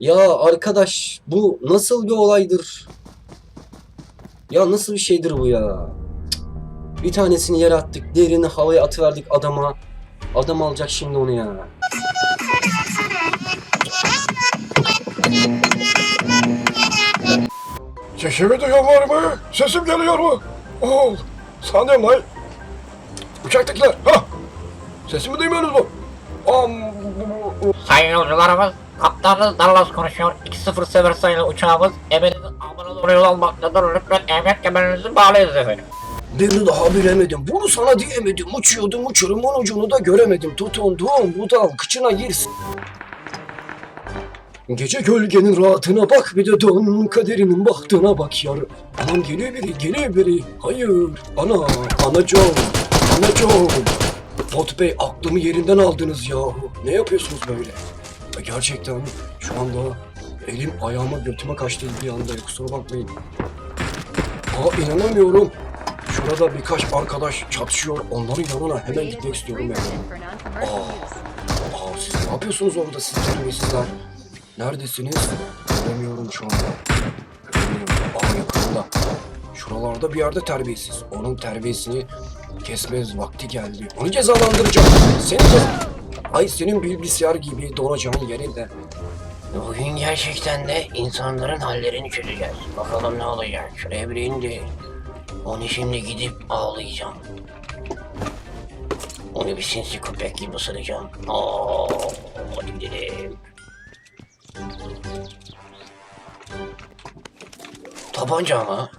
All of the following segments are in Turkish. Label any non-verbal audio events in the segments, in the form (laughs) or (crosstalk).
Ya arkadaş bu nasıl bir olaydır? Ya nasıl bir şeydir bu ya? Cık. Bir tanesini yere attık, diğerini havaya atıverdik adama. Adam alacak şimdi onu ya. Sesimi duyan var mı? Sesim geliyor mu? Ol. Sanıyorum lan. Uçaktakiler. Ha. Sesimi duymuyorsunuz mu? Am. Sayın yolcularımız, kaptanınız Dallas konuşuyor. 2-0 sever sayılı uçağımız eminizin amına doğru yol almaktadır. Lütfen emniyet kemerinizi bağlayınız efendim. Birini daha bilemedim. Bunu sana diyemedim. Uçuyordum uçurumun ucunu da göremedim. Tutundum budal kıçına girsin. Gece gölgenin rahatına bak bir de don kaderinin bahtına bak yar. Anam geliyor biri geliyor biri. Hayır ana anacığım anacığım. Fot Bey aklımı yerinden aldınız yahu. Ne yapıyorsunuz böyle? Ya Gerçekten şu anda elim ayağıma götüme kaçtı bir anda kusura bakmayın. Aa inanamıyorum. Şurada birkaç arkadaş çatışıyor. Onların yanına hemen gitmek istiyorum ben. Aa, aa siz ne yapıyorsunuz orada siz terbiyesizler? Neredesiniz? Göremiyorum şu anda. Aa yakında. Şuralarda bir yerde terbiyesiz. Onun terbiyesini kesmez vakti geldi. Onu cezalandıracağım. Seni de... Ay senin bilgisayar gibi donacağın yerinde. Bugün gerçekten de insanların hallerini çözeceğiz. Bakalım ne olacak. Şuraya bir indi. Onu şimdi gidip ağlayacağım. Onu bir sinsi köpek gibi ısıracağım. Aa, hadi gidelim. Tabanca mı?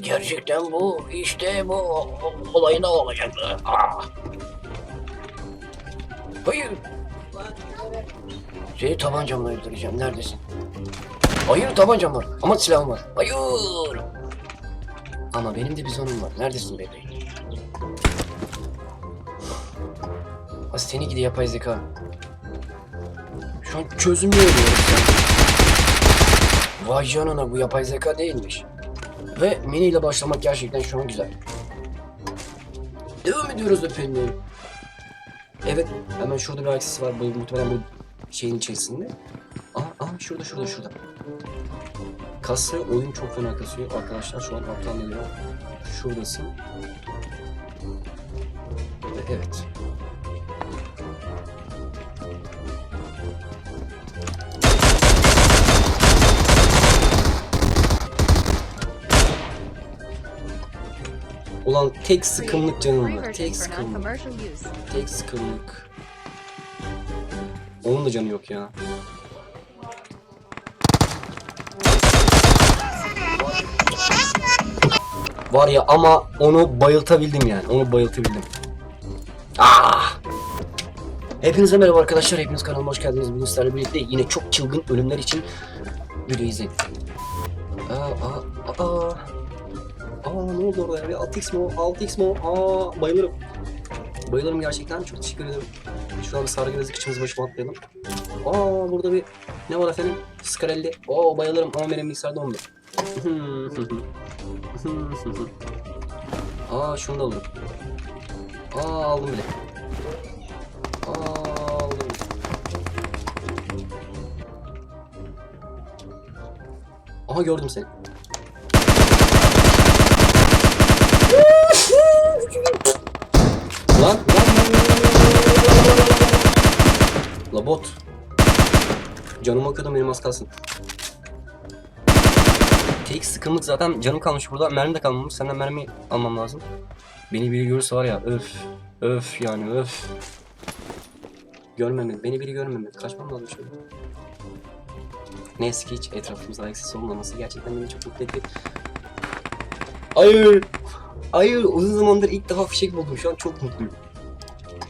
Gerçekten bu, işte bu olayı ne olacaktı? Aa. Hayır. Seni tabancamla öldüreceğim. Neredesin? Hayır tabancam var ama silahım var. Hayır. Ama benim de bir zonum var. Neredesin bebeğim? Ha seni gidi yapay zeka. Şu an çözümlüyor diyorum sen. Vay canına bu yapay zeka değilmiş. Ve mini ile başlamak gerçekten şu an güzel. Devam ediyoruz efendim. Evet hemen şurada bir aksesi var. Bu muhtemelen bu şeyin içerisinde. Aa, aa şurada şurada şurada. Kasıyor, oyun çok fena kasıyor. Arkadaşlar şu an ortam geliyor. Şuradasın. Ve evet. Ulan tek sıkımlık canım var. Tek sıkımlık. Tek sıkımlık. Onun da canı yok ya. Var ya ama onu bayıltabildim yani. Onu bayıltabildim. Ah! Hepinize merhaba arkadaşlar. Hepiniz kanalıma hoş geldiniz. Bugün sizlerle birlikte yine çok çılgın ölümler için video izleyin. Aa ne oldu orada ya? Bir 6x mi o? 6x mi o? Aa bayılırım. Bayılırım gerçekten. Çok teşekkür ederim. Şu an sargı bezi kıçımızı başıma atlayalım. Aa burada bir ne var efendim? Scarelli. Oo bayılırım ama benim bilgisayarda onda. (laughs) Aa şunu da alırım. Aa aldım bile. Aa aldım. Aha gördüm seni. Canım okuyordum benim az kalsın. Tek sıkımlık zaten canım kalmış burada. Mermi de kalmamış. Senden mermi almam lazım. Beni biri görürse var ya öf. Öf yani öf. Görmemeli. Beni biri görmemeli. Kaçmam lazım şöyle. Neyse ki hiç etrafımızda sesi olmaması gerçekten beni çok mutlu etti. Hayır. Hayır uzun zamandır ilk defa fişek buldum. Şu an çok mutluyum.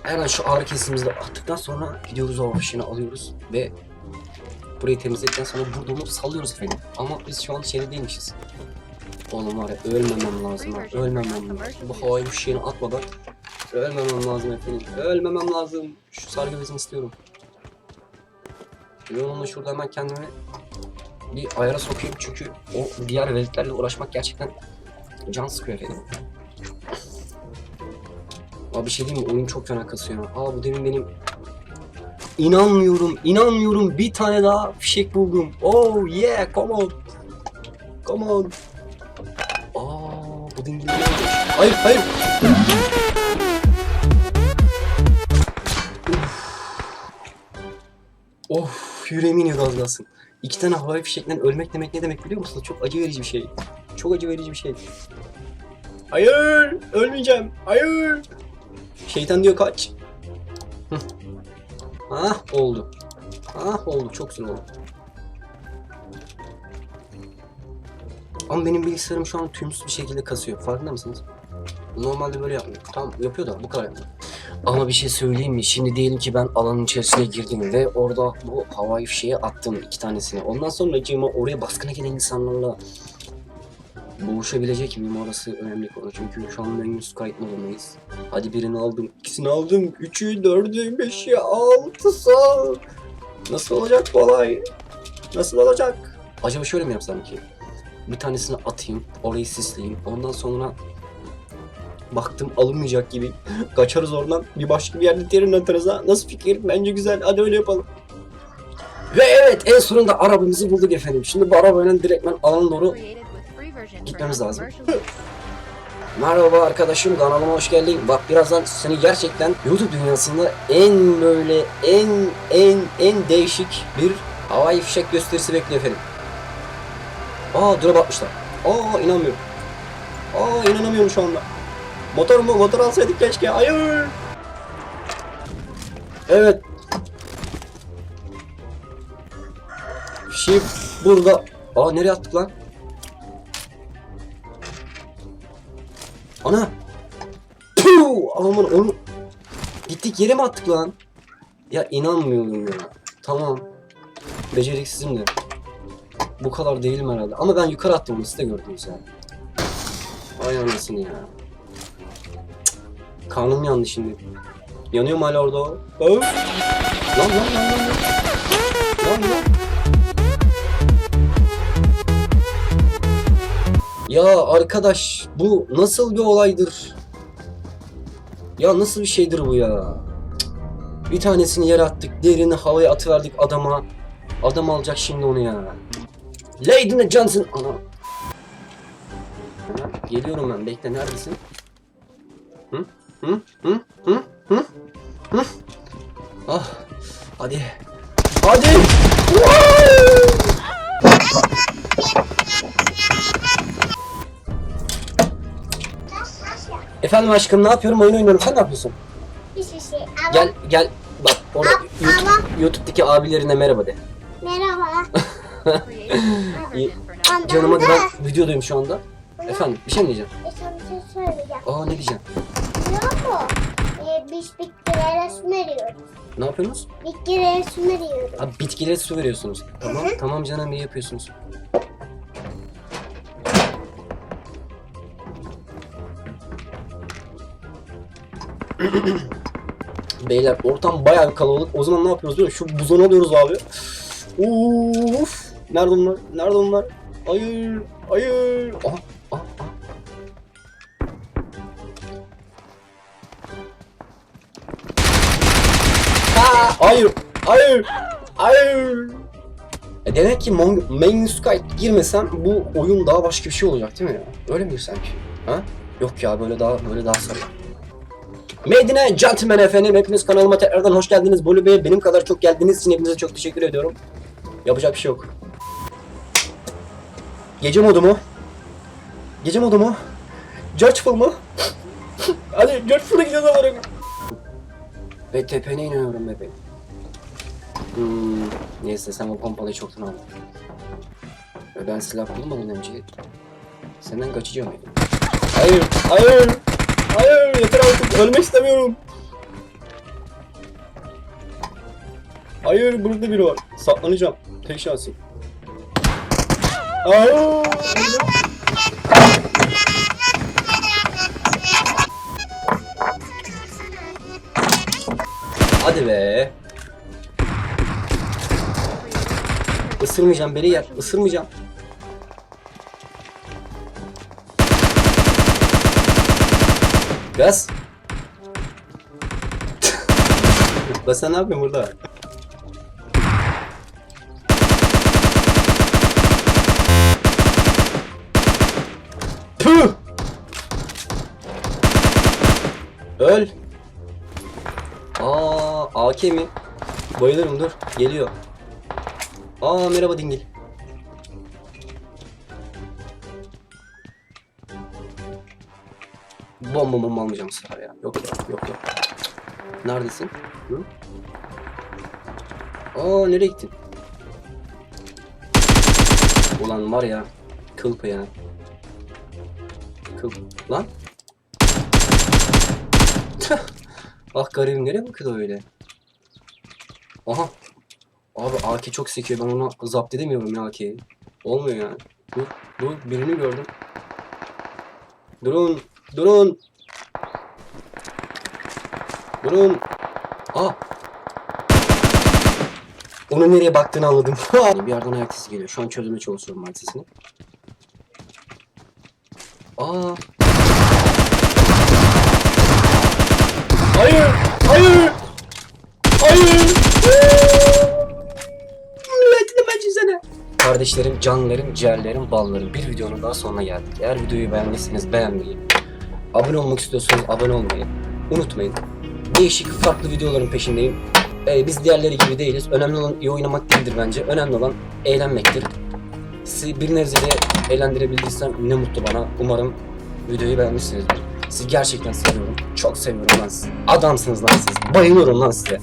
Hemen şu ağrı kesimizde attıktan sonra gidiyoruz o fişini alıyoruz ve burayı temizledikten sonra onu salıyoruz efendim. Ama biz şu an içeri değilmişiz. Oğlum var ya ölmemem lazım. Ölmemem lazım. Bu havayı bu şeyini atmadan ölmemem lazım efendim. Ölmemem lazım. Şu sargı bezini istiyorum. Ben onu şurada hemen kendimi bir ayara sokayım çünkü o diğer veletlerle uğraşmak gerçekten can sıkıyor efendim. Abi bir şey diyeyim mi? Oyun çok fena kasıyor. Aa bu demin benim İnanmıyorum, inanmıyorum. Bir tane daha fişek buldum. Oh yeah, come on. Come on. Aa, bu dingil Hayır, hayır. Of. Of, yüreğim iniyor az kalsın. İki tane havai fişekten ölmek demek ne demek biliyor musunuz? Çok acı verici bir şey. Çok acı verici bir şey. Hayır, ölmeyeceğim. Hayır. Şeytan diyor kaç. Ah oldu. Ah oldu çok güzel oldu. Ama benim bilgisayarım şu an tümsüz bir şekilde kasıyor. Farkında mısınız? Normalde böyle yapmıyor. Tamam yapıyor da bu kadar yapmıyor. Ama bir şey söyleyeyim mi? Şimdi diyelim ki ben alanın içerisine girdim ve orada bu havai fişeği attım iki tanesini. Ondan sonra cima oraya baskına gelen insanlarla boğuşabilecek miyim orası önemli konu. Çünkü şu an menüsü kayıt modundayız. Hadi birini aldım, ikisini aldım, üçü, dördü, beşi, altısı. Nasıl olacak bu olay? Nasıl olacak? Acaba şöyle mi yapsam ki? Bir tanesini atayım, orayı sisleyeyim. Ondan sonra baktım alınmayacak gibi. (laughs) Kaçarız oradan. Bir başka bir yerde terin atarız ha. Nasıl fikir? Bence güzel. Hadi öyle yapalım. Ve evet en sonunda arabamızı bulduk efendim. Şimdi bu arabayla direktmen alana doğru Gitmemiz lazım. Merhaba arkadaşım kanalıma hoş geldin. Bak birazdan seni gerçekten YouTube dünyasında en böyle en en en değişik bir havai fişek gösterisi bekliyor efendim. Aa dura bakmışlar. Aa inanmıyorum. Aa inanamıyorum şu anda. Motor mu? Motor alsaydık keşke. Hayır. Evet. Fişi burada. Aa nereye attık lan? Ana! Puh! Aman onu... Gittik yere mi attık lan? Ya inanmıyorum ya. Tamam. Beceriksizim de. Bu kadar değilim herhalde. Ama ben yukarı attım siz de gördünüz ya. Ay anasını ya. Cık. Karnım yandı şimdi. Yanıyor mu hala orada o? Lan lan lan lan lan. Lan lan. Ya arkadaş bu nasıl bir olaydır? Ya nasıl bir şeydir bu ya? Bir tanesini yere attık, diğerini havaya atıverdik adama. Adam alacak şimdi onu ya. Lady Johnson. Ana. Geliyorum ben. Bekle neredesin? Hı? Hı? Hı? Hı? Hı? Hı? Ah. Hadi. Hadi. Woo! Efendim aşkım ne yapıyorum? Oyun oynuyorum. Sen ne yapıyorsun? Hiçbir şey. Ama Gel gel. Bak orada Ama- YouTube, YouTube'daki abilerine merhaba de. merhaba. (laughs) Canım hadi da ben videodayım şu anda. Efendim bir şey mi diyeceğim? e, sana bir şey söyleyeceğim. Aa ne diyeceğim? Biliyor musun? E, biz bitkilere su veriyoruz. Ne yapıyorsunuz? Bitkilere su veriyoruz. Abi bitkilere su veriyorsunuz. Tamam tamam canım iyi yapıyorsunuz. (clears throat) Beyler ortam bayağı bir kalabalık. O zaman ne yapıyoruz biliyor musun? Şu buzonu alıyoruz abi. Uf! Nerede onlar? Nerede onlar? Hayır! Hayır! Aha! Aha! aha. Ha! Hayır! Hayır! Hayır! E demek ki Sky girmesem bu oyun daha başka bir şey olacak değil mi ya? Öyle mi sanki? Ha? Yok ya böyle daha böyle daha sarı. Medine Gentleman efendim hepiniz kanalıma tekrardan hoş geldiniz. Bolu Bey benim kadar çok geldiğiniz için hepinize çok teşekkür ediyorum. Yapacak bir şey yok. Gece modu mu? Gece modu mu? Judgeful mu? Hadi Judgeful'a gidelim bari. Ve tepene iniyorum bebeğim. Hmm, neyse sen o pompalıyı çoktan aldın. Ve ben silah bulmadan önce senden kaçacağım. Hayır, hayır, hayır, yeter artık, ölmek istemiyorum. Hayır, burada biri var. Saklanacağım. Tek şansım. Hayır. Hadi be. Isırmayacağım beri yer. Isırmayacağım. Gaz. (laughs) La sen ne yapıyorsun burada? Puh! Öl. Aa, AK mi? Bayılırım dur. Geliyor. Aa merhaba dingil. Bomba bomba almayacağım bu sefer ya. Yok ya yok yok. Neredesin? Hı? Aa nereye gittin? Ulan var ya. Kıl ya. Kıl. Lan. Ah garibim nereye bakıyor öyle? Aha. Abi AK çok sekiyor ben onu zapt edemiyorum ya AK'yi. Olmuyor yani. Dur dur birini gördüm. Durun durun. Durun. Aa. Onun nereye baktığını anladım. (laughs) bir yerden ayak sesi geliyor. Şu an çözmeye çalışıyorum ayak sesini. Aa. Hayır! Hayır! Hayır! Milletini ben çizene. Kardeşlerim, canlarım, ciğerlerim, ballarım. Bir videonun daha sonuna geldik. Eğer videoyu beğendiyseniz beğenmeyi, abone olmak istiyorsanız abone olmayı unutmayın. Değişik, farklı videoların peşindeyim. Ee, biz diğerleri gibi değiliz. Önemli olan iyi oynamak değildir bence. Önemli olan eğlenmektir. Sizi bir nebze de eğlendirebildiysem ne mutlu bana. Umarım videoyu beğenmişsinizdir. Sizi gerçekten seviyorum. Çok seviyorum lan sizi. Adamsınız lan siz. Bayılıyorum lan size.